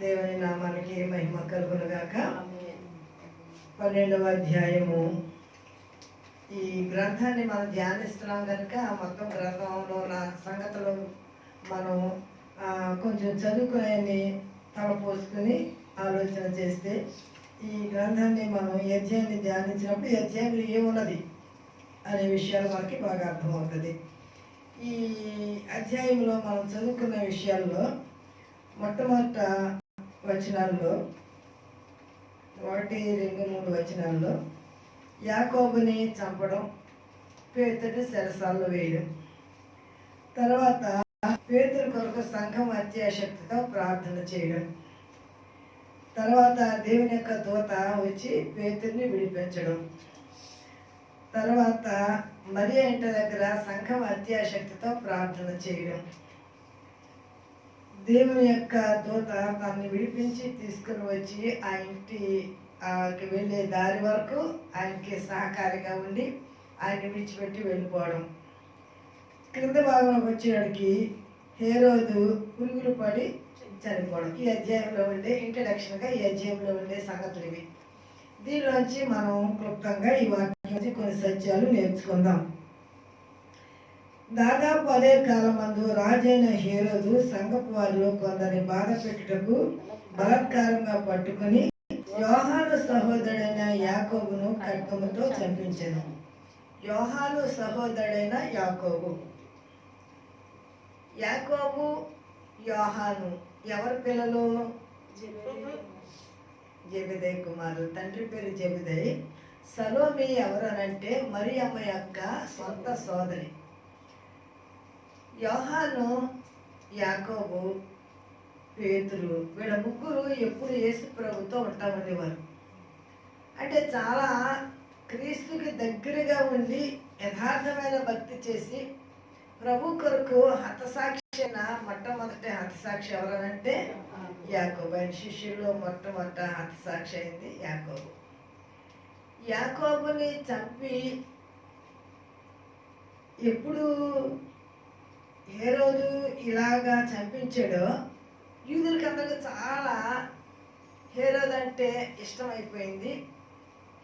దేవుని నామానికి మహిమ కలుగునుగాక. పన్నెండవ అధ్యాయము. ఈ గ్రంథాన్ని మనం ధ్యానిస్తున్నాం కనుక మొత్తం గ్రంథంలో ఉన్న సంగతులు మనం కొంచెం చదువుకునే తలపోసుకుని ఆలోచన చేస్తే ఈ గ్రంథాన్ని మనం ఈ అధ్యాయాన్ని ధ్యానించినప్పుడు ఈ ఏమున్నది అనే విషయాలు మనకి బాగా అర్థమవుతుంది. ఈ అధ్యాయంలో మనం చదువుకున్న విషయాల్లో మొట్టమొదట వచనాల్లో ఒకటి రెండు మూడు వచనాల్లో యాకోబుని చంపడం పేతుడి సెరసాల్లో వేయడం. తర్వాత పేతుడి కొరకు సంఘం అత్యాశక్తితో ప్రార్థన చేయడం. తర్వాత దేవుని యొక్క దూత వచ్చి పేతుడిని విడిపించడం. తర్వాత మరి ఇంటి దగ్గర సంఘం అత్యాశక్తితో ప్రార్థన చేయడం. దేవుని యొక్క దూత తనని విడిపించి తీసుకుని వచ్చి ఆ ఇంటి ఆకి వెళ్ళే దారి వరకు ఆయనకి సహకారిగా ఉండి ఆయన విడిచిపెట్టి వెళ్ళిపోవడం. క్రింద భాగంలోకి వచ్చేవాడికి హేరోదు పురుగులు పడి చనిపోవడం. ఈ అధ్యాయంలో ఉండే ఇంట్రడక్షన్గా ఈ అధ్యాయంలో ఉండే సంగతులు ఇవి. దీనిలోంచి మనం క్లుప్తంగా ఈ వాక్యం నుంచి కొన్ని సత్యాలు నేర్చుకుందాం. దాదాపు అదే కాలమందు రాజైన హేరోదు సంగపు వారిలో కొందరిని బాధ పెట్టుటకు బలత్కారంగా పట్టుకుని యోహాను సహోదరుడైన యాకోబును ఖడ్గముతో చంపించను. యోహాను సహోదరుడైన యాకోబు. యాకోబు యోహాను ఎవరి పిల్లలు? జబిదయ్ కుమారు తండ్రి పేరు జబిదయ్. సలోమి ఎవరనంటే మరి అమ్మ యొక్క సొంత సోదరి. యోహాను యాకోబు పేతురు వీళ్ళ ముగ్గురు ఎప్పుడు యేసు ప్రభుతో ఉంటా ఉండేవారు అంటే చాలా క్రీస్తుకి దగ్గరగా ఉండి యథార్థమైన భక్తి చేసి ప్రభు కొరకు హతసాక్షి మొట్టమొదటి హతసాక్షి ఎవరనంటే యాకోబు. ఆయన శిష్యుల్లో మొట్టమొదట హతసాక్షి అయింది యాకోబు. యాకోబుని చంపి ఎప్పుడు ఏ రోజు ఇలాగా చంపించాడో యూదులకి అందరికీ చాలా హేరోద్ అంటే ఇష్టం అయిపోయింది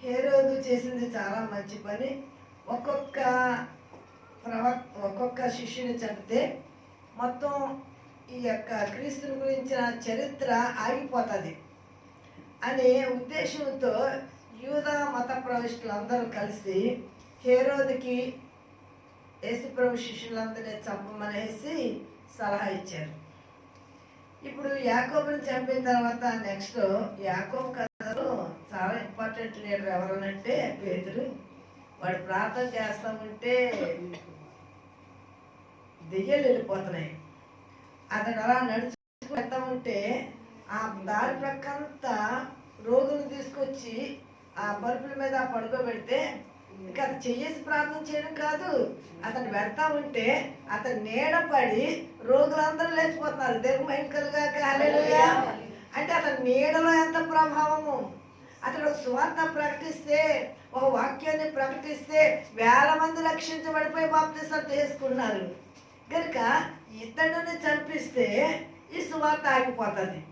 హేరోదు చేసింది చాలా మంచి పని. ఒక్కొక్క ప్రవక్ ఒక్కొక్క శిష్యుని చంపితే మొత్తం ఈ యొక్క క్రీస్తుని గురించిన చరిత్ర ఆగిపోతుంది అనే ఉద్దేశంతో యూదా మత ప్రవిష్టులందరూ కలిసి హేరోదికి యేసుప్రభు శిష్యులందరినీ చంపమనేసి సలహా ఇచ్చారు. ఇప్పుడు యాకోబుని చంపిన తర్వాత నెక్స్ట్ యాకోబు కథలో చాలా ఇంపార్టెంట్ లీడర్ ఎవరనంటే పేదరు వాడు ప్రార్థన చేస్తా ఉంటే దెయ్యాలు వెళ్ళిపోతున్నాయి. అతను అలా నడుచుకు ఉంటే ఆ దారి ప్రక్కంతా రోగులు తీసుకొచ్చి ఆ పరుపుల మీద పడుకోబెడితే ఇంకా అది చెయ్యేసి ప్రార్థన చేయడం కాదు. అతను పెడతా ఉంటే అతను నీడ పడి రోగులందరూ లేచిపోతున్నారు. దేవుని మైంకలుగాక అంటే అతని నీడలో ఎంత ప్రభావము? అతడు ఒక సువార్త ప్రకటిస్తే ఒక వాక్యాన్ని ప్రకటిస్తే వేల మంది రక్షించబడిపోయి బాప్తిసాలు చేసుకున్నారు. కనుక ఇతడుని చంపిస్తే ఈ సువార్త ఆగిపోతుంది.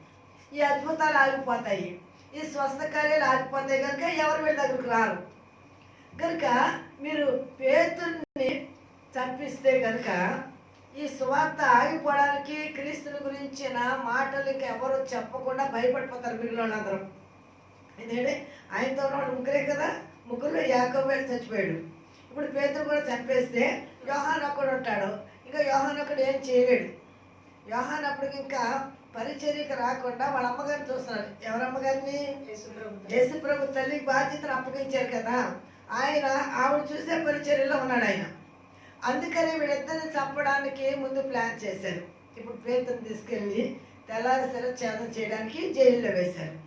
ఈ అద్భుతాలు ఆగిపోతాయి. ఈ స్వస్థ కార్యాలు ఆగిపోతాయి. కనుక ఎవరు వీళ్ళ దగ్గరకు రారు? కనుక మీరు పేతుని చంపిస్తే కనుక ఈ సువార్త ఆగిపోవడానికి క్రీస్తుని గురించిన మాటలు ఇంకా ఎవరు చెప్పకుండా భయపడిపోతారు మిగిలిన వాళ్ళందరూ ఎందుకంటే ఆయనతో ముగ్గురే కదా? ముగ్గురులో యాకోబేడు చచ్చిపోయాడు. ఇప్పుడు పేతురు కూడా చంపేస్తే యోహాన్ ఒక్కడు ఉంటాడు. ఇంకా యోహాన్ ఒక్కడు ఏం చేయలేడు. యోహాన్ అప్పటికి ఇంకా పరిచర్యకు రాకుండా వాళ్ళ అమ్మగారిని చూస్తున్నాడు. ఎవరి అమ్మగారిని యేసుప్రభు తల్లికి బాధ్యతను అప్పగించారు కదా. ఆయన ఆవిడ చూసే పరిచర్యలో ఉన్నాడు ఆయన. అందుకనే వీళ్ళిద్దరిని చంపడానికి ముందు ప్లాన్ చేశారు. ఇప్పుడు ప్రేతం తీసుకెళ్ళి తెల్లారి ఛేదం చేయడానికి జైల్లో వేశారు.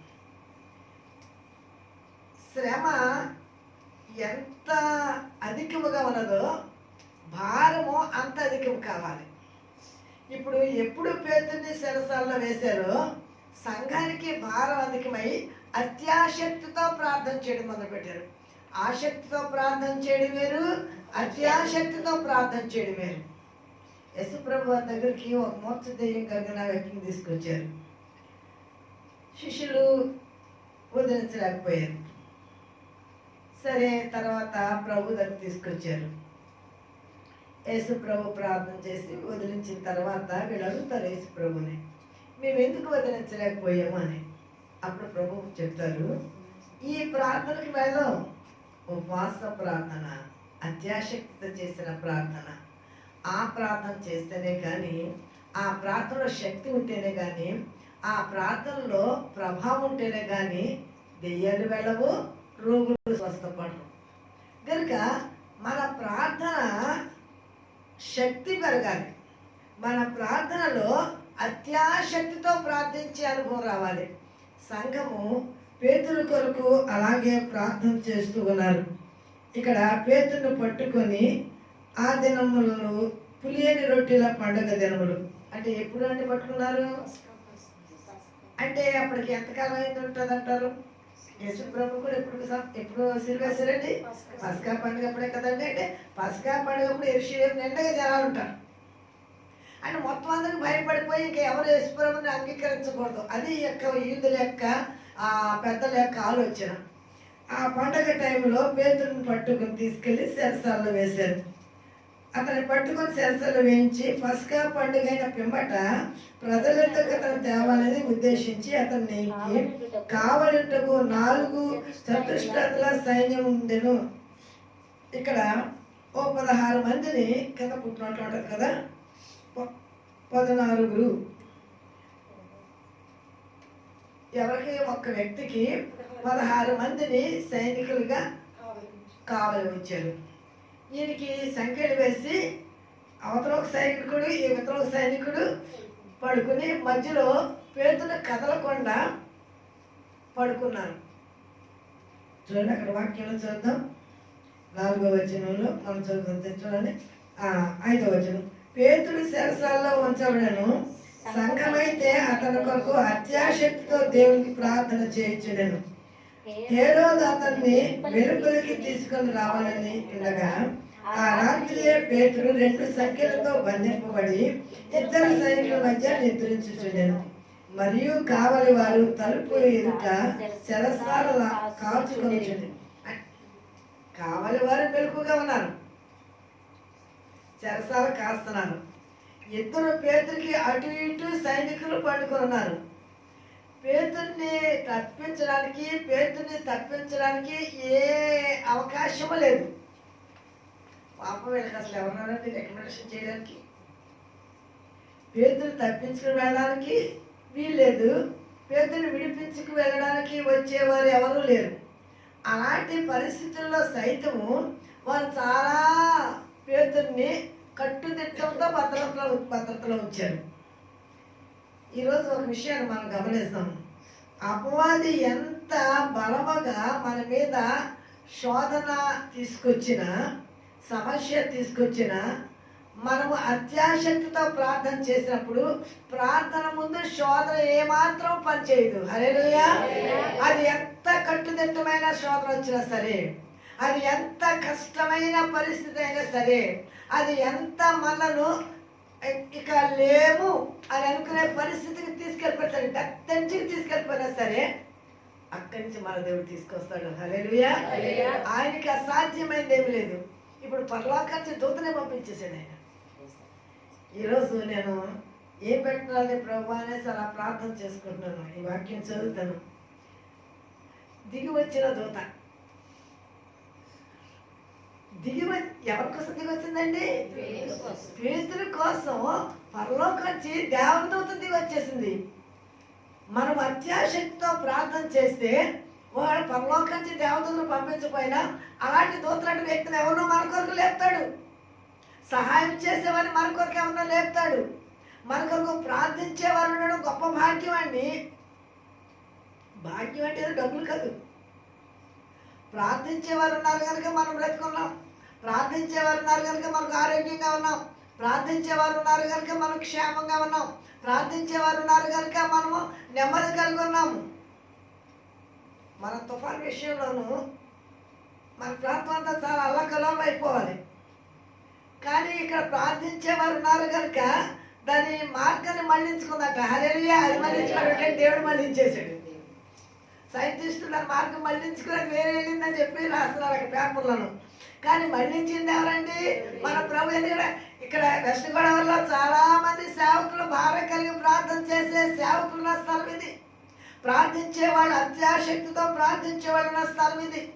శ్రమ ఎంత అధికముగా ఉన్నదో భారము అంత అధికం కావాలి. ఇప్పుడు ఎప్పుడు పేతుని శిరసాల్లో వేశారో సంఘానికి భారం అధికమై అత్యాశక్తితో ప్రార్థన చేయడం మొదలుపెట్టారు. ఆసక్తితో ప్రార్థన చేయడం వేరు అత్యాశక్తితో ప్రార్థన చేయడం వేరు. యశు ప్రభు దగ్గరికి ఒక మోక్ష దయ్యం కలిగిన వ్యక్తిని తీసుకొచ్చారు. శిష్యులు వదిలించలేకపోయారు సరే తర్వాత ప్రభు దగ్గర తీసుకొచ్చారు. యేసు ప్రభు ప్రార్థన చేసి వదిలించిన తర్వాత వీళ్ళు అడుగుతారు యేసు ప్రభుని. మేము ఎందుకు వదిలించలేకపోయాము అని. అప్పుడు ప్రభు చెప్తారు ఈ ప్రార్థనకి వెళ్ళం. ఉపవాస ప్రార్థన అత్యాశక్తితో చేసిన ప్రార్థన. ఆ ప్రార్థన చేస్తేనే కానీ ఆ ప్రార్థనలో శక్తి ఉంటేనే కానీ ఆ ప్రార్థనలో ప్రభావం ఉంటేనే కానీ దెయ్యాలు వెళ్ళవు రోగులు స్వస్థపడరు. కనుక మన ప్రార్థన శక్తి పెరగాలి. మన ప్రార్థనలో అత్యాశక్తితో ప్రార్థించే అనుభవం రావాలి. సంఘము పేతురు కొరకు అలాగే ప్రార్థన చేస్తూ ఉన్నారు. ఇక్కడ పేతును పట్టుకొని ఆ దినములను పులియని రొట్టెల పండుగ దినములు. అంటే ఎప్పుడు అంటే పట్టుకున్నారు? అంటే అప్పటికి ఎంతకాలం అయింది ఉంటుంది అంటారు? యేసు ప్రభు కూడా ఎప్పుడు ఎప్పుడు సిరివేశారండి పసకా పండుగ. అప్పుడే కదండి? అంటే పసకా పండుగ అప్పుడు ఎరుషులేం నిండగా జనాలు ఉంటారు. ఆయన మొత్తం అందరికి భయపడిపోయి ఇంకా ఎవరు యేసుప్రభుని అంగీకరించకూడదు. అది యొక్క యూదుల యొక్క ఆ పెద్దల యొక్క ఆలోచన. ఆ పండగ టైంలో పేతుడిని పట్టుకుని తీసుకెళ్ళి సెరసాల్లో వేశారు. అతన్ని పట్టుకొని సెరసాలు వేయించి పస్కా పండుగ అయిన పిమ్మట ప్రజలందరికీ అతను తేవాలని ఉద్దేశించి అతన్ని కావలింటకు నాలుగు చతుష్టుల సైన్యం ఉండెను. ఇక్కడ ఓ పదహారు మందిని కింద పుట్టినట్లు ఉంటుంది కదా. పద్నాలుగురు. ఎవరికి ఒక్క వ్యక్తికి పదహారు మందిని సైనికులుగా కావలి ఉంచారు. ఈయనకి సంఖ్యలు వేసి అవతల ఒక సైనికుడు ఈ ఇవతల ఒక సైనికుడు పడుకుని మధ్యలో పేతున కదలకుండా పడుకున్నారు. చూడండి అక్కడ వాక్యంలో చూద్దాం. నాలుగో వచనంలో మనం చూద్దాం చూడండి. ఐదో వచనం. పేతుడు శరసాల్లో ఉంచబడను. సంఘమైతే అతని కొరకు అత్యాశక్తితో దేవునికి ప్రార్థన చేయించడను. హేరోదు అతన్ని వెలుపలికి తీసుకొని రావాలని ఉండగా ఆ రాత్రియే పేతుడు రెండు సంఖ్యలతో బంధింపబడి ఇద్దరు సైనికుల మధ్య నిద్రించుచుండెను. మరియు కావలి వారు తలుపు ఎదుట శరస్సాల కాల్చుకొని కావలి వారు మెలకుగా ఉన్నారు. చెరసాల కాస్తున్నారు ఇద్దరు పేతురికి అటు ఇటు సైనికులు పట్టుకున్నారు ఉన్నారు తప్పించడానికి పేతుర్ని తప్పించడానికి ఏ అవకాశము లేదు. పాపం వీళ్ళకి అసలు ఎవరున్నారండి రికమెండేషన్ చేయడానికి? పేతురు తప్పించుకుని వెళ్ళడానికి వీల్లేదు పేతుని విడిపించుకు వెళ్ళడానికి వచ్చేవారు ఎవరూ లేరు. అలాంటి పరిస్థితుల్లో సైతము వారు చాలా పేతుర్ని కట్టుదిట్టంతో భద్రతలో భద్రతలో ఉంచారు. ఈరోజు ఒక విషయాన్ని మనం గమనిస్తాం. అపవాది ఎంత బలముగా మన మీద శోధన తీసుకొచ్చిన సమస్య తీసుకొచ్చిన మనము అత్యాశక్తితో ప్రార్థన చేసినప్పుడు ప్రార్థన ముందు శోధన ఏమాత్రం పనిచేయదు. హల్లెలూయా. అది ఎంత కట్టుదిట్టమైన శోధన వచ్చినా సరే అది ఎంత కష్టమైన పరిస్థితి అయినా సరే అది ఎంత మనను ఇక లేము అని అనుకునే పరిస్థితికి తీసుకెళ్ళిపోతాడు డక్కంచికి తీసుకెళ్ళిపోయినా సరే అక్కడి నుంచి మన దేవుడు తీసుకొస్తాడు. హల్లెలూయా. ఆయనకి అసాధ్యమైంది ఏమి లేదు. ఇప్పుడు పరలోకాంచి దూతనే పంపించేసాడు ఆయన. ఈరోజు నేను ఏం పెట్టాలి ప్రభు అనేసి అలా ప్రార్థన చేసుకుంటున్నాను. ఈ వాక్యం చదువుతాను. దిగి వచ్చిన దూత. దిగి ఎవరి కోసం దిగి వచ్చిందండి? పేతురు కోసం. పరలోకొచ్చి దేవదూత దిగి వచ్చేసింది. మనం అత్యాశక్తితో ప్రార్థన చేస్తే వాడు పరలోకించి దేవదూతలు పంపించకపోయినా అలాంటి దూతలాంటి వ్యక్తిని ఎవరినో మన కొరకు లేపుతాడు. సహాయం చేసేవారిని మన కొరకు ఎవరినో లేపుతాడు. మన కొరకు ప్రార్థించేవారు ఉండడం గొప్ప భాగ్యం అండి. భాగ్యం అంటే డబ్బులు కాదు. ప్రార్థించేవారు ఉన్నారు కనుక మనం బ్రతుకున్నాం. ప్రార్థించేవారు ఉన్నారు కనుక మనకు ఆరోగ్యంగా ఉన్నాం. ప్రార్థించేవారు ఉన్నారు కనుక మనం క్షేమంగా ఉన్నాం. ప్రార్థించేవారు ఉన్నారు కనుక మనము నెమ్మది కలిగి ఉన్నాము మన తుఫాన్ విషయంలోనూ మన ప్రాంతం అంతా చాలా అల్లకలం అయిపోవాలి. కానీ ఇక్కడ ప్రార్థించేవారు ఉన్నారు కనుక దాని మార్గాన్ని మళ్ళించుకుందట హరేలియా అది మళ్ళించుకోవడం దేవుడు మళ్ళించేసాడు సైంటిస్టులు దాని మార్గం మళ్ళించుకుని వేరే వెళ్ళిందని చెప్పి రాస్తున్నారు అక్కడ పేపర్లను కానీ మరణించింది ఎవరండి? మన ప్రభు. ఎందుకంటే ఇక్కడ వెస్ట్ గోదావరిలో చాలా మంది సేవకులు భారం కలిగి ప్రార్థన చేసే సేవకులు ఉన్న స్థలం ఇది. ప్రార్థించే వాళ్ళు అత్యాశక్తితో ప్రార్థించే వాళ్ళు ఉన్న స్థలం ఇది.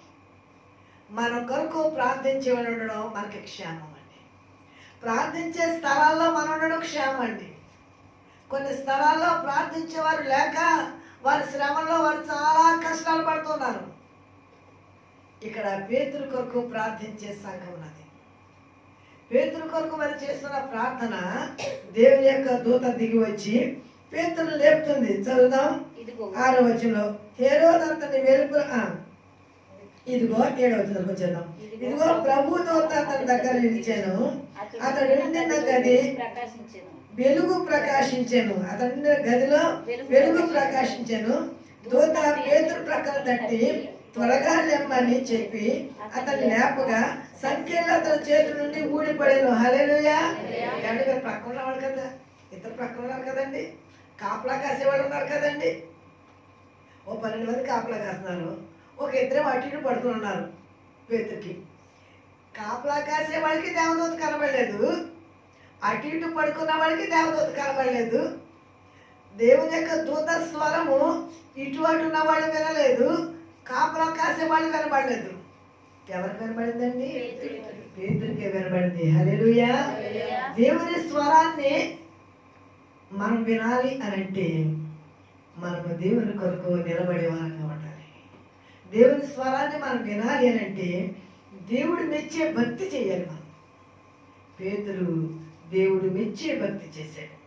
మన కొరకు ప్రార్థించే వాళ్ళు ఉండడం మనకి క్షేమం అండి. ప్రార్థించే స్థలాల్లో మనం ఉండడం క్షేమం అండి. కొన్ని స్థలాల్లో ప్రార్థించేవారు లేక వారి శ్రమలో వారు చాలా కష్టాలు పడుతున్నారు. ఇక్కడ పేతురు కొరకు ప్రార్థించే సంఘం ఉన్నది పేతురు కొరకు మరి చేస్తున్న ప్రార్థన దేవుని యొక్క దూత దిగి వచ్చి పేతురు లేపుతుంది. చదువుదాం. ఆరో వచనంలో హేరోద్ అతని వెలుపు ఇదిగో ఏడో వచనంలోకి వచ్చేద్దాం. ఇదిగో. ప్రభు దూత అతని దగ్గర నిలిచాను. అతడు ఉండిన గది వెలుగు ప్రకాశించాను. అతని గదిలో వెలుగు ప్రకాశించాను. దూత పేతురు ప్రక్కన తట్టి త్వరగా లెమ్మని చెప్పి అతను లేపగా సంఖ్యలో అతని చేతి నుండి ఊడిపడేను. హలేలుయా ఎవరి మీరు ప్రక్కన ఉన్నవాడు కదా. ఇద్దరు ప్రక్కన ఉన్నారు కదండి. కాపలా కాసేవాళ్ళు ఉన్నారు కదండి. ఓ పన్నెండు మంది కాపలా కాస్తున్నారు. ఒక ఇద్దరు అటు ఇటు పడుకుని ఉన్నారు కాపలా కాసే వాళ్ళకి దేవదూత కనబడలేదు. అటు ఇటు పడుకున్న వాళ్ళకి దేవదూత కనబడలేదు. దేవుని యొక్క దూత స్వరము ఇటు అటు ఉన్న వాళ్ళు వినలేదు. కాపలా కాసే వాళ్ళు వినబడలేదు ఎవరికి వినబడిందండి పేతురికి వినబడింది హల్లెలూయా. దేవుని స్వరాన్ని మనం వినాలి అని అంటే మనము దేవుని కొరకు నిలబడే వారంగా ఉండాలి. దేవుని స్వరాన్ని మనం వినాలి అని అంటే దేవుడు మెచ్చే భక్తి చేయాలి మనం. పేతురు దేవుడు మెచ్చే భక్తి చేశాడు.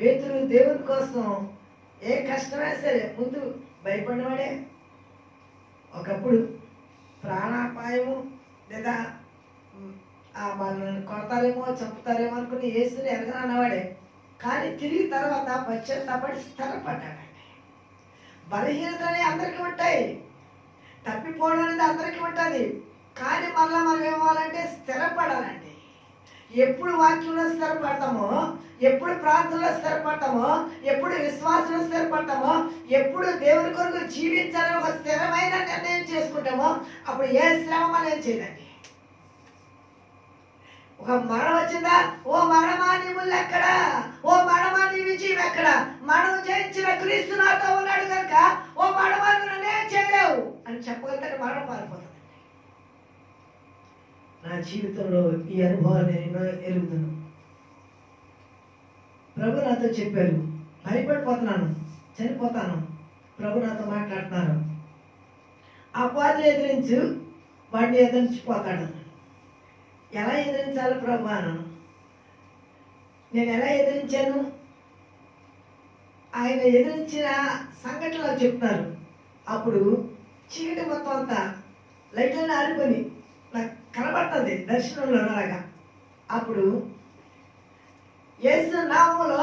పేతురు దేవుని కోసం ఏ కష్టమైనా సరే ముందు భయపడినవాడే? ఒకప్పుడు ప్రాణాపాయము లేదా మ్, ఆ వాళ్ళని కొడతారేమో చంపుతారేమో అనుకుని యేసుని ఎరగనన్నవాడే కానీ తిరిగి తర్వాత పశ్చాత్తాపడి స్థిరపడ్డాడండి బలహీనతలు అందరికీ ఉంటాయి. తప్పిపోవడం అనేది అందరికీ ఉంటుంది. కానీ మళ్ళీ మనం ఏమవ్వాలంటే స్థిరపడాలండి. ఎప్పుడు వాక్యంలో స్థిరపడతామో ఎప్పుడు ప్రార్థనలో స్థిరపడతామో ఎప్పుడు విశ్వాసంలో స్థిరపడతామో ఎప్పుడు దేవుని కొరకు జీవించాలని ఒక స్థిరమైన నిర్ణయం చేసుకుంటామో అప్పుడు ఏ శ్రమ మనం చేయదండి ఒక మరణం వచ్చిందా? ఓ మరణమా నీ ముళ్ళు ఓ మరణమా నీ విజయం ఎక్కడ? మనం జయించిన క్రీస్తు నాతో ఉన్నాడు కనుక ఓ మరణమా నేను చేయలేవు అని చెప్పగలిగితే మరణం పారిపోతుంది. నా జీవితంలో ఈ అనుభవాలు నేను ఎరుగుతాను ప్రభు నాతో చెప్పారు భయపడిపోతున్నాను చనిపోతాను. ప్రభు నాతో మాట్లాడుతున్నారు. అపాధి ఎదిరించు వాడిని ఎదిరించిపోతాడు. ఎలా ఎదిరించాలి ప్రభు అన్నాను నేను ఎలా ఎదిరించాను? ఆయన ఎదిరించిన సంఘటనలు చెప్తున్నారు. అప్పుడు చీకటి మొత్తం అంతా లైట్లను ఆరుకొని కనబడుతుంది దర్శనంలో అలాగా అప్పుడు యేసు నామములో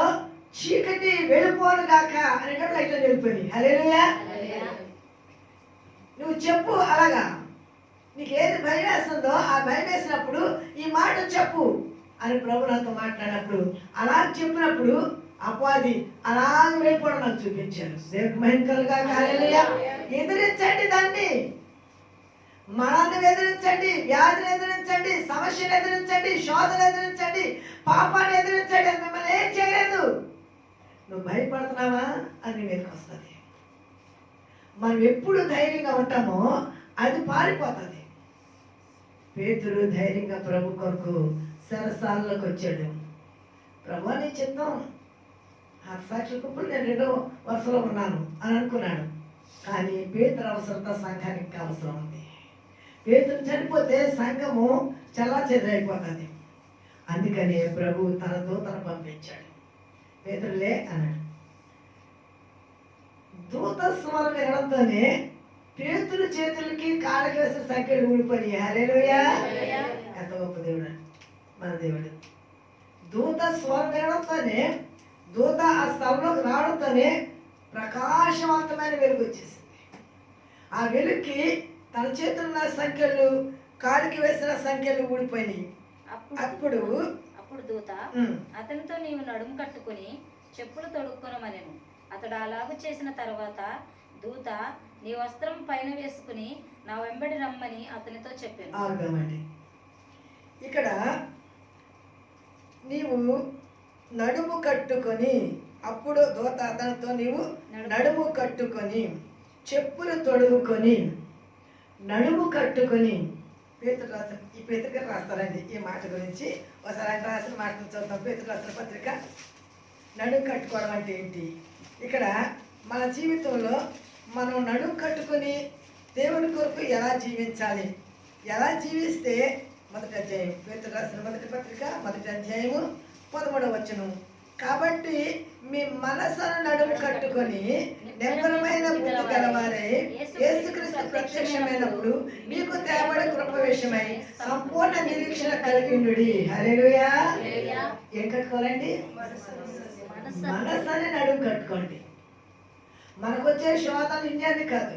చీకటి వెళ్ళిపోను గాక అనేటప్పుడు లైట్లో వెళ్ళిపోయి హలేలుయా నువ్వు చెప్పు అలాగా. నీకు ఏది భయం వేస్తుందో ఆ భయం వేసినప్పుడు ఈ మాట చెప్పు అని ప్రభు నాతో మాట్లాడినప్పుడు అలా చెప్పినప్పుడు అపాది అలా వెళ్ళిపోవడం నాకు చూపించారు దేవుడికి మహింకలుగా హల్లెలూయా. ఎదిరించండి దాన్ని. మరణాన్ని ఎదిరించండి వ్యాధిని ఎదిరించండి సమస్యను ఎదిరించండి శోధన ఎదిరించండి పాపాన్ని ఎదిరించండి అది మిమ్మల్ని ఏం చేయలేదు. నువ్వు భయపడుతున్నావా అని మీకు వస్తుంది. మనం ఎప్పుడు ధైర్యంగా ఉంటామో అది పారిపోతుంది. పేతురు ధైర్యంగా ప్రభు కొరకు సరసాలలోకి వచ్చాడు. ప్రభు అని చిత్తం ఆ సాక్షికప్పుడు నేను రెండో వరుసలో ఉన్నాను అని అనుకున్నాడు. కానీ పేతురు అవసరత సంఘానికి అవసరం ఉంది. పేతురు చనిపోతే సంఘము చల్లా చెదరైపోతుంది అందుకని ప్రభు తన దూతను పంపించాడు. పేతురులే అన్నాడు. దూత స్వరం వినడంతోనే పేతురు చేతులకి కాళ్ళకి వేసిన సంఖ్యలు ఊడిపోయి హరేలుయా ఎంత గొప్ప దేవుడు. మన దేవుడు. దూత స్వరం వినడంతోనే దూత ఆ స్థలంలోకి రావడంతోనే ప్రకాశవంతమైన వెలుగు వచ్చేసింది. ఆ వెలుగుకి తన చేతుల్లో ఉన్న సంఖ్యలు కాలికి వేసిన సంఖ్యలు ఊడిపోయినాయి. అప్పుడు అప్పుడు దూత అతనితో నీవు నడుము కట్టుకుని చెప్పులు తొడుక్కొనమనెను. అతడు అలాగు చేసిన తర్వాత దూత నీ వస్త్రం పైన వేసుకుని నా వెంబడి రమ్మని అతనితో చెప్పాను. ఆగమండి. ఇక్కడ నీవు నడుము కట్టుకొని అప్పుడు దోత అతనితో నీవు నడుము కట్టుకొని చెప్పులు తొడుగుకొని నడుము కట్టుకొని పేతుడు రాసిన ఈ పేతురు గారు రాస్తారండి ఈ మాట గురించి. ఒకసారి ఆయన రాసిన మాటను చూద్దాం. పేతుడు రాసిన పత్రిక. నడుము కట్టుకోవడం అంటే ఏంటి? ఇక్కడ మన జీవితంలో మనం నడుము కట్టుకొని దేవుని కొరకు ఎలా జీవించాలి? ఎలా జీవిస్తే మొదటి అధ్యాయం? పేతుడు రాసిన మొదటి పత్రిక మొదటి అధ్యాయము పదమూడవ వచ్చును కాబట్టి మీ మనసును నడుము కట్టుకొని నిబ్బరమైన బుద్ధి గలవారై యేసుక్రీస్తు ప్రత్యక్షమైనప్పుడు మీకు తేబడి కృప విషయమై సంపూర్ణ నిరీక్షణ కలిగి ఉండుడి హల్లెలూయా. ఏం కట్టుకోవాలండి? మనసుని నడుము కట్టుకోండి. మనకు వచ్చే శోధన ఇండియాని కాదు.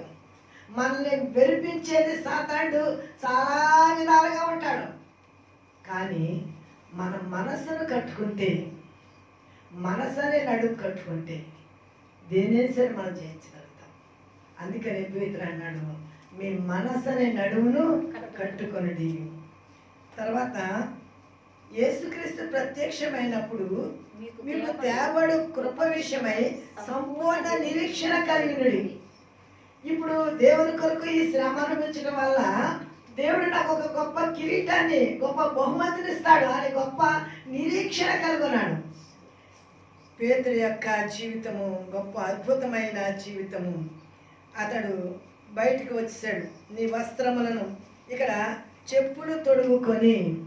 మనల్ని వెరిపించేది సాతాండు చాలా విధాలుగా ఉంటాడు. కానీ మన మనసును కట్టుకుంటే మనసనే నడుము కట్టుకుంటే దేనేం సరే మనం జయించగలుగుతాం. అందుకని పవిత్ర అన్నాడు మీ మనసనే నడుమును కట్టుకొనిడి తర్వాత యేసుక్రీస్తు ప్రత్యక్షమైనప్పుడు మీకు తేబడు కృప విషయమై సంపూర్ణ నిరీక్షణ కలిగినడి ఇప్పుడు దేవుని కొరకు ఈ శ్రమ అనుభవించడం వల్ల దేవుడు నాకు ఒక గొప్ప కిరీటాన్ని గొప్ప బహుమతిని ఇస్తాడు. అని గొప్ప నిరీక్షణ కలుగున్నాడు. పేతురు యొక్క జీవితము గొప్ప అద్భుతమైన జీవితము. అతడు బయటికి వచ్చాడు నీ వస్త్రములను ఇక్కడ చెప్పులు తొడుగుకొని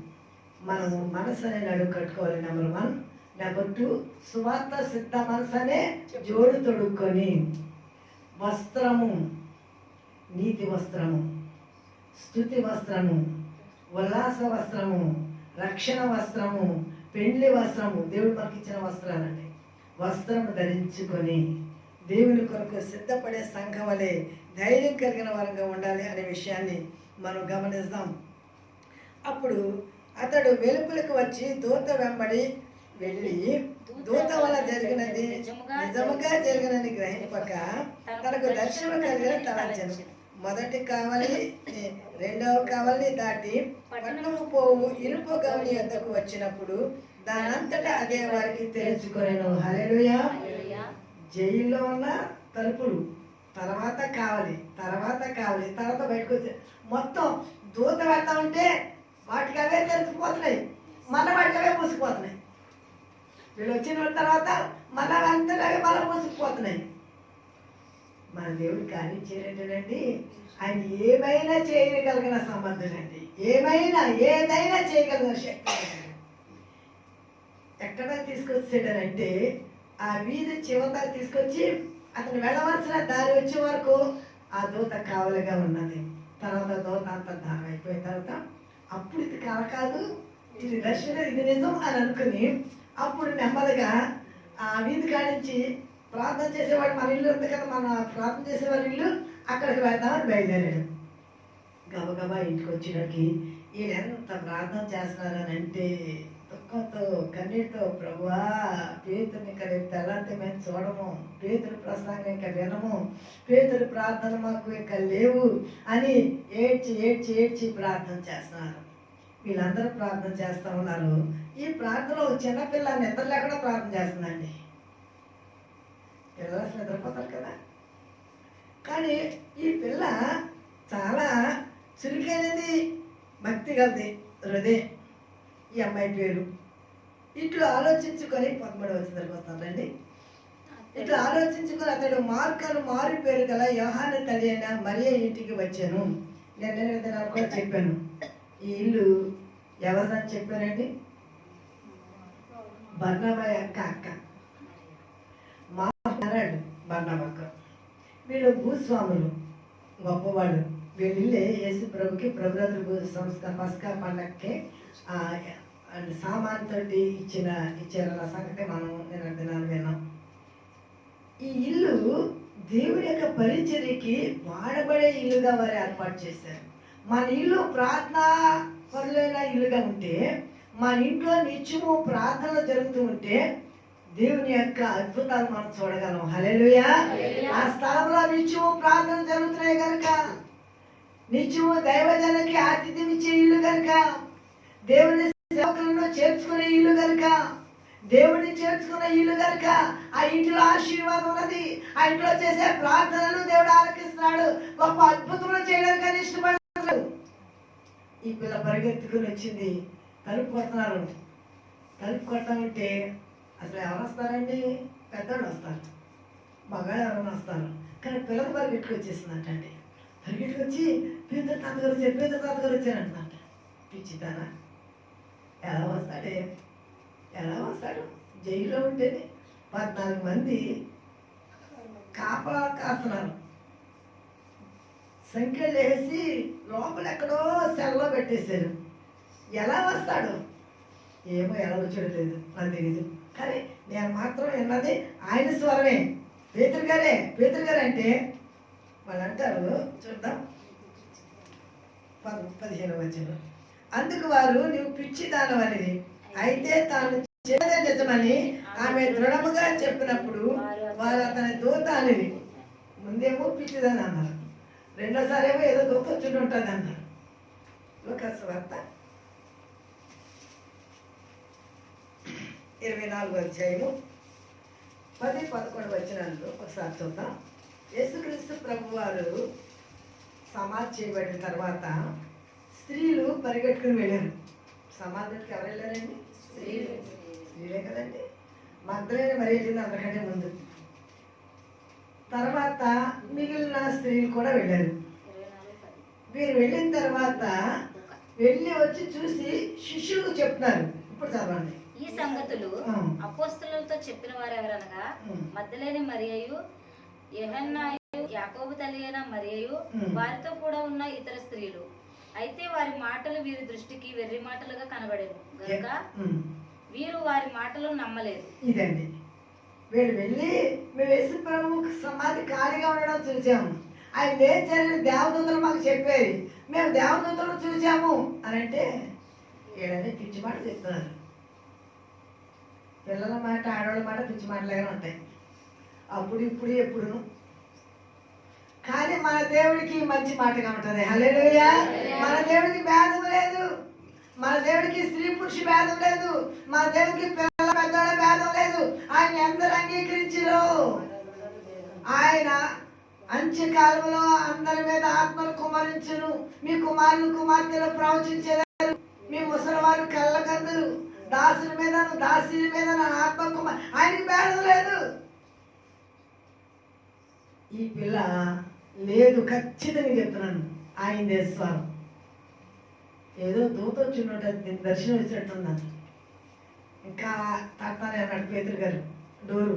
మనము మనసు అనే నడుము కట్టుకోవాలి. నెంబర్ వన్ నెంబర్ టూ సువార్త సిద్ధ మనసు అనే జోడు తొడుక్కొని వస్త్రము నీతి వస్త్రము స్థుతి వస్త్రము ఉల్లాస వస్త్రము రక్షణ వస్త్రము పెండ్లి వస్త్రము దేవుడు మనకి ఇచ్చిన వస్త్రాలండి. వస్త్రము ధరించుకొని దేవుని కొరకు సిద్ధపడే సంఘం వలె ధైర్యం కలిగిన వారంగా ఉండాలి అనే విషయాన్ని మనం గమనిస్తాం. అప్పుడు అతడు వెలుపులకు వచ్చి దూత వెంబడి వెళ్ళి దూత వల్ల జరిగినది నిజముగా జరిగినది గ్రహింపక తనకు దర్శనం కలిగిన తలంచను మొదటి కావలి రెండవ కావలి దాటి పట్టణము పోవు ఇనుప గవని వద్దకు వచ్చినప్పుడు దానంతటా అదే వారికి తెలుసుకొనేను. హల్లెలూయా. జైల్లో ఉన్న తలుపులు తర్వాత కావాలి తర్వాత కావాలి తర్వాత బయటకు వచ్చి మొత్తం దూత పెడతా ఉంటే వాటికి అవే తెలిసిపోతున్నాయి. మళ్ళీ వాటికి అవే మూసుకుపోతున్నాయి. వీళ్ళు వచ్చిన తర్వాత మళ్ళీ అంతలాగే మళ్ళీ మూసుకుపోతున్నాయి. మన దేవుడు కార్యం చేయలేటండి ఆయన ఏమైనా చేయగలిగిన సమర్థుడండి ఏమైనా ఏదైనా చేయగలిగిన శక్తి. ఎక్కడ తీసుకొచ్చాడనంటే ఆ వీధి చివత తీసుకొచ్చి అతను వెళ్ళవలసిన దారి వచ్చే వరకు ఆ దూత కావలిగా ఉన్నది. తర్వాత దూత అంత దారి అయిపోయిన తర్వాత అప్పుడు ఇది కాదు ఇది దర్శనం ఇది నిజం అని అనుకుని అప్పుడు నెమ్మదిగా ఆ వీధి కాడించి ప్రార్థన చేసేవాడు మన ఇల్లు ఉంది కదా మన ప్రార్థన చేసేవాడి ఇల్లు అక్కడికి వెళ్దామని బయలుదేరాడు. గబగబా ఇంటికి వచ్చినకి ఈయన ఎంత ప్రార్థన చేస్తున్నారని అంటే దుఃఖంతో కన్నీటితో ప్రభువా పేతుని ఇక్కడ తెల్లంటే మేము చూడము పేతుడి ప్రసంగం ఇంకా వినము పేతుడి ప్రార్థన మాకు ఇక లేవు అని ఏడ్చి ఏడ్చి ఏడ్చి ప్రార్థన చేస్తున్నారు. వీళ్ళందరూ ప్రార్థన చేస్తూ ఉన్నారు. ఈ ప్రార్థనలో చిన్నపిల్ల నిద్ర లేకుండా ప్రార్థన చేస్తుందండి. పిల్లలు అసలు నిద్రపోతారు కదా. కానీ ఈ పిల్ల చాలా చురుకైనది భక్తి కలది హృదయం. ఈ అమ్మాయి పేరు ఇట్లా ఆలోచించుకొని పదమూడవ వచ్చిన వస్తానండి ఇట్లా ఆలోచించుకొని అతడు మార్కలు మారు పేరు గల యోహాను తల్లి అయిన మరియ ఇంటికి వచ్చాను. నేను నిన్న కూడా చెప్పాను. ఈ ఇల్లు ఎవరిదని చెప్పానండి బర్ణబాయ్ అక్క అక్క. మా నారాయణ బర్ణబక్క వీళ్ళు భూస్వాములు గొప్పవాళ్ళు వీళ్ళిల్లే యేసు ప్రభుకి ప్రభుత్వ సంస్థ పస్కా పండగకి అండ్ సామాన్ తోటి ఇచ్చిన ఇచ్చారన్న సంగతి మనం నేను దినాలు విన్నాం. ఈ ఇల్లు దేవుడి యొక్క పరిచర్యకి వాడబడే ఇల్లుగా వారు ఏర్పాటు చేశారు. మన ఇల్లు ప్రార్థనా పరులైన ఇల్లుగా ఉంటే మన ఇంట్లో నిత్యము ప్రార్థనలు జరుగుతూ ఉంటే దేవుని యొక్క అద్భుతాలు మనం చూడగలం. హల్లెలూయా. ఆ స్థలంలో నిత్యము ప్రార్థన జరుగుతున్నాయి కనుక నిత్యము దైవజనకి ఆతిథ్యం ఇచ్చే ఇల్లు కనుక దేవుని సేవకులను చేర్చుకునే ఇల్లు కనుక దేవుడిని చేర్చుకున్న ఇల్లు కనుక ఆ ఇంటిలో ఆశీర్వాదం ఉన్నది. ఆ ఇంట్లో చేసే ప్రార్థనలు దేవుడు ఆలకిస్తున్నాడు. గొప్ప అద్భుతములు చేయడానికి అని ఇష్టపడతాడు ఈ పిల్ల పరిగెత్తుకుని వచ్చింది. తలుపు కొడుతున్నారు. తలుపు కొట్టమంటే అసలు ఎవరు వస్తారండి? పెద్దవాళ్ళు వస్తారు. మగాళ్ళు ఎవరైనా వస్తారు. కానీ పిల్లలు పరిగెట్టుకు వచ్చేసిందంటండి పరిగెట్టుకు వచ్చి పేద తాతగారు వచ్చారు పేద తాతగారు వచ్చారంట పిచ్చితానా ఎలా వస్తాడే? ఎలా వస్తాడు? జైల్లో ఉంటేనే పద్నాలుగు మంది కాపలా కాస్తున్నారు. సంఖ్యలు వేసి లోపల ఎక్కడో సెల్లో పెట్టేశారు. ఎలా వస్తాడు? ఏమో ఎలా వచ్చాడు లేదు నాకు తెలియదు కానీ నేను మాత్రం విన్నది ఆయన స్వరమే. పేతురు గారే పేతురు గారు అంటే వాళ్ళు అంటారు చూద్దాం. పది పదిహేను వచ్చిన అందుకు వారు నువ్వు పిచ్చి దానవనిది అయితే తాను చెప్పేదే నిజమని ఆమె దృఢముగా చెప్పినప్పుడు వారు అతని దూత అనేది. ముందేమో పిచ్చిదని అన్నారు. రెండోసారి ఏమో ఏదో దూత వచ్చి ఉంటుంది అన్నారు. లూకాసు ఇరవై నాలుగు అధ్యాయము పది పదకొండు వచ్చినాలు ఒకసారి చూద్దాం. యేసుక్రీస్తు ప్రభువారు సమాధి చేయబడిన తర్వాత స్త్రీలు పరిగెట్టుకుని వెళ్ళారు సమాధికి ఎవరు వెళ్ళారండి స్త్రీలు. స్త్రీలే కదండి మగ్ధులైన మరి వెళ్ళింది అందరికంటే ముందు తర్వాత మిగిలిన స్త్రీలు కూడా వెళ్ళారు. వీరు వెళ్ళిన తర్వాత వెళ్ళి వచ్చి చూసి శిష్యులకు చెప్తున్నారు ఇప్పుడు చదవండి ఈ సంగతులు. అపోస్తలతో చెప్పిన వారు ఎవరనగా. మధ్యలేని మరియయు యెహన్నాయు యాకోబు తల్లి అయిన మరియయు ఉమ్. వారితో కూడా ఉన్న ఇతర స్త్రీలు అయితే వారి మాటలు వీరి దృష్టికి వెర్రి మాటలుగా కనబడేను గనుక ఉమ్. వీరు వారి మాటలు నమ్మలేదు. ఇదండి. వీళ్ళు వెళ్ళి మేము యేసు ప్రభు సమాధి ఖాళీగా ఉండడం చూసాము ఆయన లేచారని దేవదూతలు మాకు చెప్పేది మేము దేవదూతలు చూసాము అని అంటే వీళ్ళని పిచ్చి మాట చెప్తున్నారు. పిల్లల మాట ఆడవాళ్ళ మాట పిచ్చి మాటలాగానే ఉంటాయి. అప్పుడు ఇప్పుడు ఎప్పుడును కానీ మన దేవుడికి మంచి మాటగా ఉంటుంది. హల్లెలూయా. మన దేవుడికి భేదం లేదు. మన దేవుడికి స్త్రీ పురుష భేదం లేదు. మన దేవుడికి పిల్లల పెద్దల భేదం లేదు. ఆయన అందరు అంగీకరించరు? ఆయన అంత్యకాలంలో అందరి మీద ఆత్మను కుమరించును. మీ కుమారులు కుమార్తెలు ప్రవచించారు మీ ముసలివారు కళ్ళకందరు దాసుల మీద దాసి మీద నా ఆత్మ కుమార్ ఆయనకి భేదం లేదు. ఈ పిల్ల లేదు ఖచ్చితంగా చెప్తున్నాను. ఆయన స్వరం ఏదో దూత వచ్చినట్టు దర్శనం ఇచ్చినట్టున్నాను ఇంకా తట్టానే అన్నాడు పేతురు గారు డోరు.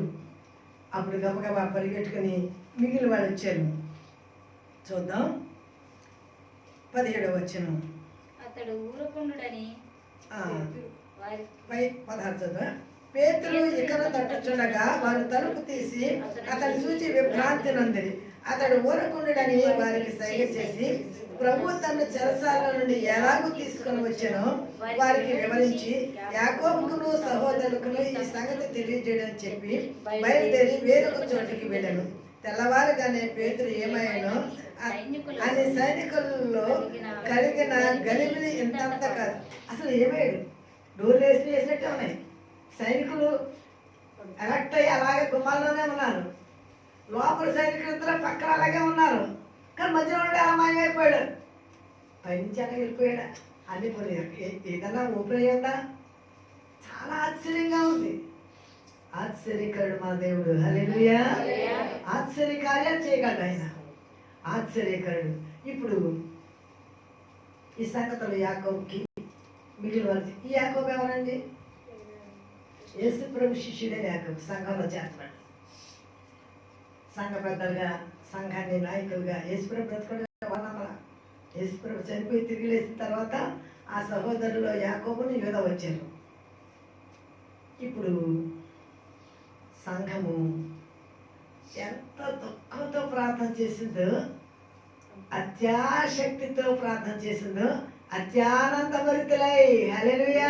అప్పుడు గబగబా పరిగెట్టుకుని మిగిలిన వాళ్ళు వచ్చారు. చూద్దాం. పదిహేడవ వచ్చాను అతడు ఊరకుండుడని పదహారు చదువు? పేతురు ఇకను తట్టుచుండగా వారు తలుపు తీసి అతను చూచి విభ్రాంతి నందిరి. అతడు ఊరకుండుడని వారికి సైగ చేసి ప్రభు తన చెరసాల నుండి ఎలాగూ తీసుకుని వచ్చానో వారికి వివరించి యాకోబుకును సహోదరుకును ఈ సంగతి తెలియజేయడం చెప్పి బయలుదేరి వేరొక చోటికి వెళ్ళాను. తెల్లవారుగానే పేతురు ఏమయ్యానో అని సైనికుల్లో కలిగిన గలిబిలి ఇంతంత కాదు. అసలు ఏమయ్యాడు? డోర్లు వేసి వేసినట్టే ఉన్నాయి. సైనికులు ఎలక్ట్ అయ్యి అలాగే గుమ్మాల్లోనే ఉన్నారు. లోపల సైనికులు ఇద్దరు పక్కన అలాగే ఉన్నారు. కానీ మధ్యలో అలా మాయమైపోయాడు పైనుంచి అలా వెళ్ళిపోయాడా. అన్ని పోనీ ఏదన్నా ఓపెన్ అయ్యిందా? చాలా ఆశ్చర్యంగా ఉంది. ఆశ్చర్యకరుడు మా దేవుడు. హల్లెలూయా. ఆశ్చర్య కార్యాలు చేయగలడు ఆయన. ఆశ్చర్యకరుడు. ఇప్పుడు ఈ సంగతులు యాకోబ్కి మిగిలిన వారికి ఈ యాకోబ్ ఎవరండి? యేసు ప్రభు శిష్యుడే యాకోబ్ సంఘంలో చేస్తాడు సంఘ పెద్దలుగా సంఘాన్ని నాయకులుగా యేసుప్రభు బ్రతకడం వాళ్ళ యేసుప్రభు చనిపోయి తిరిగి లేచిన తర్వాత ఆ సహోదరులో యాకోబుని యోధ వచ్చారు. ఇప్పుడు సంఘము ఎంత దుఃఖంతో ప్రార్థన చేసిందో అత్యాశక్తితో ప్రార్థన చేసిందో అత్యానందభరితులై హలెలుయా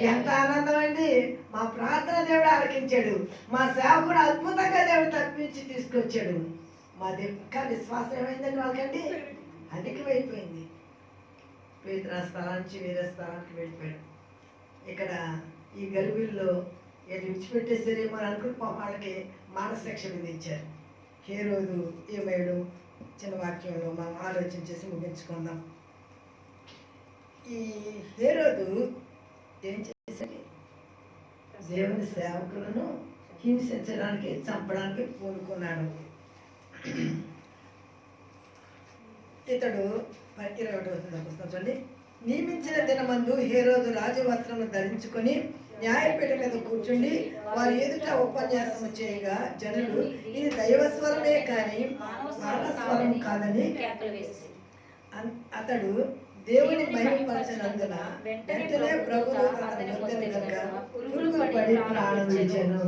ఎంత ఆనందం అండి మా ప్రార్థన దేవుడు ఆలకించాడు. మా సేవకుడు అద్భుతంగా దేవుడు తప్పించి తీసుకొచ్చాడు. మా ఇంకా విశ్వాసం ఏమైందండి వాళ్ళకండి? అధికమైపోయింది పేదల స్థలానికి వేరే స్థలానికి వెళ్ళిపోయాడు. ఇక్కడ ఈ గలిబిల్లో వీళ్ళు విడిచిపెట్టేసరేమో అని వాళ్ళకి మానశిక్ష విధించారు. ఏ రోజు ఏమేడు చిన్న వాక్యంలో మనం ఆలోచన చేసి ముగించుకుందాం. ఈ హేరోదు ఏం చేశాడు? దేవుని సేవకులను హింసించడానికి చంపడానికి పూనుకున్నాడు. ఇతడు ఇరవై ఒకటి వస్తుంది పుస్తకం చూడండి. నియమించిన దినమందు హేరోదు రాజు వస్త్రము ధరించుకొని న్యాయపీఠ మీద కూర్చుండి వారి ఎదుట ఉపన్యాసం చేయగా జనులు ఇది దైవస్వరమే కానీ మానవ స్వరం కాదని అతడు దేవుని మహిమపరచినందున వెంటనే ప్రభు అతని ముద్దను పురుగులు పడి ప్రాణం విడిచెను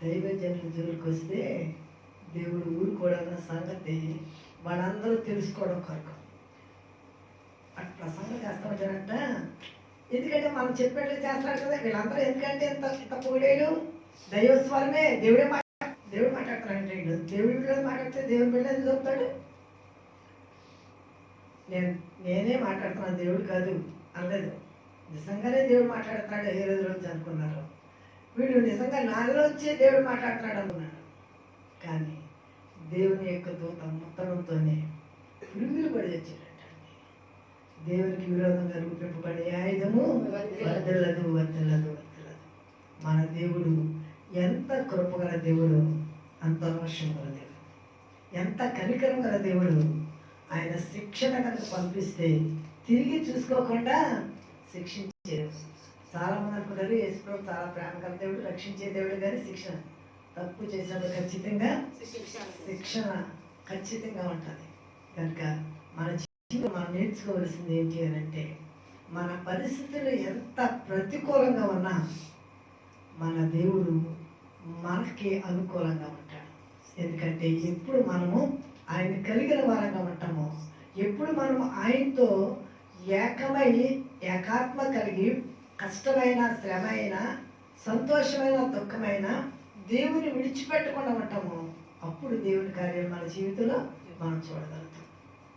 దైవజనుల జోలికి వస్తే దేవుడు ఊరుకోవడం సంగతి వాళ్ళందరూ తెలుసుకోవడం కొరకు. అటు ప్రసంగం చేస్తా వచ్చారంట ఎందుకంటే మనం చెప్పేట్లు చేస్తారు కదా వీళ్ళందరూ ఎందుకంటే ఇంత ఇంత పొగిడేయడం దైవస్వరమే. దేవుడే మాట దేవుడు మాట్లాడుతున్నాడు దేవుడి మాట్లాడితే దేవుడి బిడ్డ చెప్తాడు నేను నేనే మాట్లాడుతున్నాను దేవుడు కాదు అనలేదు. నిజంగానే దేవుడు మాట్లాడుతున్నాడు ఏ రోజు రోజు అనుకున్నారు. వీడు నిజంగా నాలోంచే దేవుడు మాట్లాడుతున్నాడు అనుకున్నాడు. కానీ దేవుని యొక్క దూత ముత్తడంతోనే పురుగులు పడి వచ్చినట్టండి దేవునికి విరోధంగా రూపింపబడే ఆయుధము వద్దలదు వద్దలదు వద్దలదు. మన దేవుడు ఎంత కృపగల దేవుడు అంత రోషం గల దేవుడు ఎంత కనికరం గల దేవుడు ఆయన శిక్షణ కనుక పంపిస్తే తిరిగి చూసుకోకుండా శిక్షించారు చాలా మంది అనుకుంటారు యేసుప్రభు చాలా ప్రేమ దేవుడు రక్షించే దేవుడు కానీ శిక్షణ తప్పు చేసినప్పుడు ఖచ్చితంగా శిక్షణ ఖచ్చితంగా ఉంటుంది. కనుక మన జీవితంలో మనం నేర్చుకోవాల్సింది ఏంటి అని అంటే మన పరిస్థితులు ఎంత ప్రతికూలంగా ఉన్నా మన దేవుడు మనకి అనుకూలంగా ఉంటాడు. ఎందుకంటే ఎప్పుడు మనము ఆయన కలిగిన వారంగా ఉంటాము. ఎప్పుడు మనం ఆయనతో ఏకమై ఏకాత్మ కలిగి కష్టమైన శ్రమ అయినా సంతోషమైన దుఃఖమైన దేవుని విడిచిపెట్టకుండా ఉంటాము. అప్పుడు దేవుని కార్యం మన జీవితంలో మనం చూడగలుగుతాం.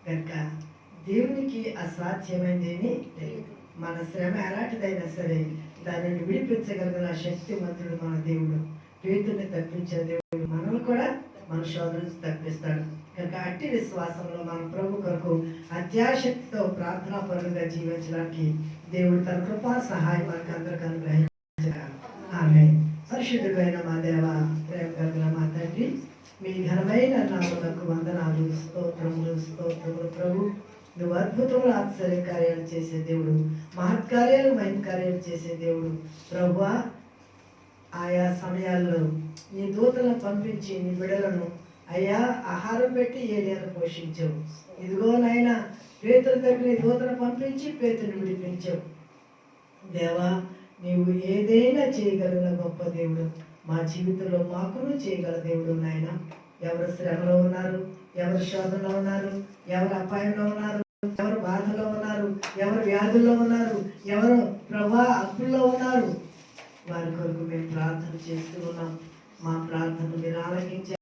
కనుక దేవునికి అసాధ్యమైనదేమీ లేదు. మన శ్రమ ఎలాంటిదైనా సరే దానిని విడిపించగలిగిన శక్తిమంతుడు మన దేవుడు. పేతుని తప్పించే దేవుడు మనల్ని కూడా మన నుంచి తప్పిస్తాడు. కనుక అట్టి విశ్వాసంలో మన ప్రభు కొరకు అత్యాశక్తితో ప్రార్థనా పరులుగా జీవించడానికి దేవుడు తన కృపా సహాయం మనకు అందరికి అనుగ్రహించారు ఆమె పరిశుద్ధుడైన మా దేవ ప్రేమ కలిగిన మా తండ్రి మీ ఘనమైన నామలకు వందనాలు స్తోత్రములు స్తోత్రములు ప్రభు. నువ్వు అద్భుతములు ఆశ్చర్య కార్యాలు చేసే దేవుడు మహత్కార్యాలు మహిమ కార్యాలు చేసే దేవుడు. ప్రభువా ఆయా సమయాల్లో నీ దూతలను పంపించి నీ బిడలను అయ్యా ఆహారం పెట్టి ఏలియాను పోషించావు. ఇదిగో నాయన పేతుని దగ్గర నీ దూతను పంపించి పేతుని విడిపించావు. దేవా నీవు ఏదైనా చేయగలిగిన గొప్ప దేవుడు మా జీవితంలో మాకును చేయగల దేవుడు నాయన. ఎవరు శ్రమలో ఉన్నారు ఎవరు శోధనలో ఉన్నారు ఎవరు అపాయంలో ఉన్నారు ఎవరు బాధలో ఉన్నారు ఎవరు వ్యాధుల్లో ఉన్నారు ఎవరు ప్రభా అప్పుల్లో ఉన్నారు వారి కొరకు మేము ప్రార్థన చేస్తూ ఉన్నాం. మా ప్రార్థన మీరు ఆలకించారు